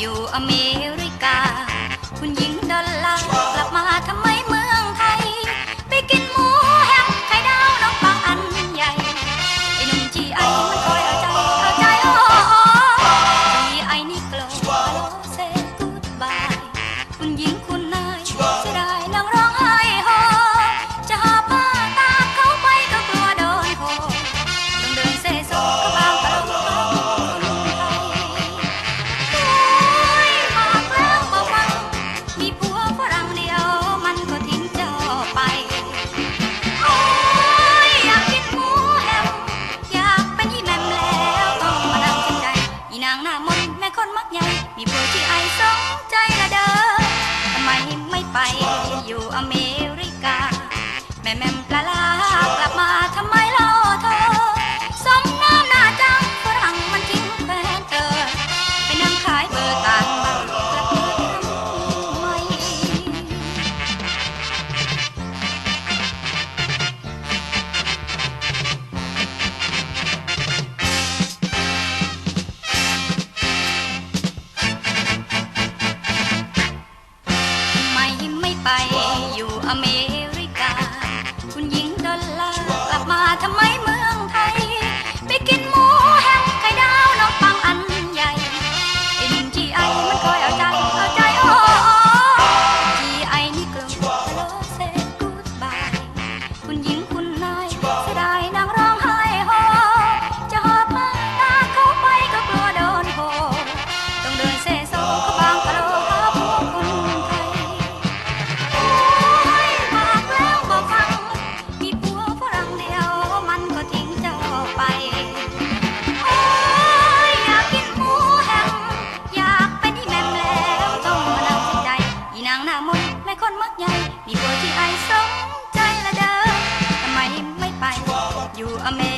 อยู่อเม กา แม่แม่ปลาลากลับมาทำไมเล่าเธอสมน้ำหน้าจังฝรั่งมันทิ้งแฟนเธอไปนั่งขายเบอร์ตางบ้างกลับมาทำไมไม่ไม่ไปอยู่อเมริ คนมักใหญ่มีคนที่ไอสมใจละเด้อทำไมไม่ไปอยู่อเมริ